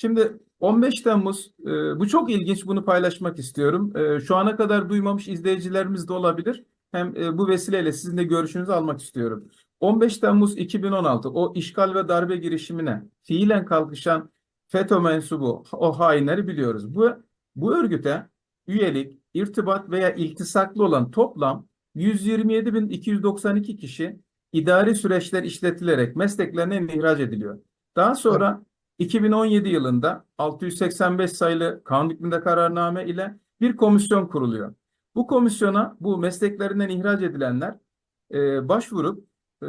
Şimdi 15 Temmuz, e, bu çok ilginç, bunu paylaşmak istiyorum. E, şu ana kadar duymamış izleyicilerimiz de olabilir. Hem e, bu vesileyle sizin de görüşünüzü almak istiyorum. 15 Temmuz 2016, o işgal ve darbe girişimine fiilen kalkışan FETÖ mensubu, o hainleri biliyoruz. Bu, bu örgüte üyelik, irtibat veya iltisaklı olan toplam 127.292 kişi idari süreçler işletilerek mesleklerine ihraç ediliyor. Daha sonra 2017 yılında 685 sayılı kanun hükmünde kararname ile bir komisyon kuruluyor. Bu komisyona bu mesleklerinden ihraç edilenler e, başvurup e,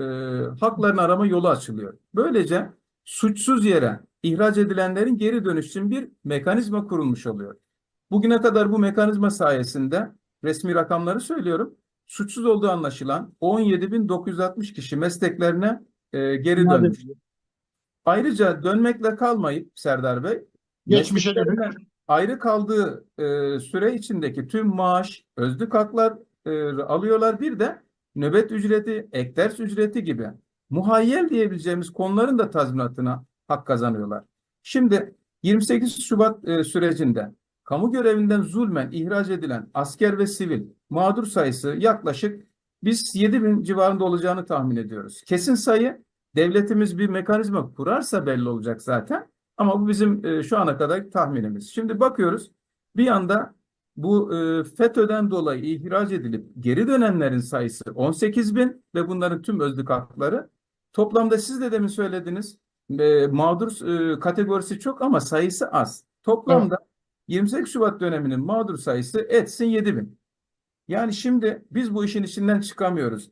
haklarını arama yolu açılıyor. Böylece suçsuz yere ihraç edilenlerin geri dönüş için bir mekanizma kurulmuş oluyor. Bugüne kadar bu mekanizma sayesinde resmi rakamları söylüyorum. Suçsuz olduğu anlaşılan 17.960 kişi mesleklerine e, geri dönmüş. Ayrıca dönmekle kalmayıp Serdar Bey, Geçmişe dönük. ayrı kaldığı e, süre içindeki tüm maaş, özlük haklar e, alıyorlar. Bir de nöbet ücreti, ek ders ücreti gibi muhayyel diyebileceğimiz konuların da tazminatına hak kazanıyorlar. Şimdi 28 Şubat e, sürecinde kamu görevinden zulmen ihraç edilen asker ve sivil mağdur sayısı yaklaşık biz 7 bin civarında olacağını tahmin ediyoruz. Kesin sayı devletimiz bir mekanizma kurarsa belli olacak zaten. Ama bu bizim e, şu ana kadar tahminimiz. Şimdi bakıyoruz bir yanda bu e, FETÖ'den dolayı ihraç edilip geri dönenlerin sayısı 18 bin ve bunların tüm özlük hakları. Toplamda siz de demin söylediniz e, mağdur e, kategorisi çok ama sayısı az. Toplamda 28 Şubat döneminin mağdur sayısı etsin 7 bin. Yani şimdi biz bu işin içinden çıkamıyoruz.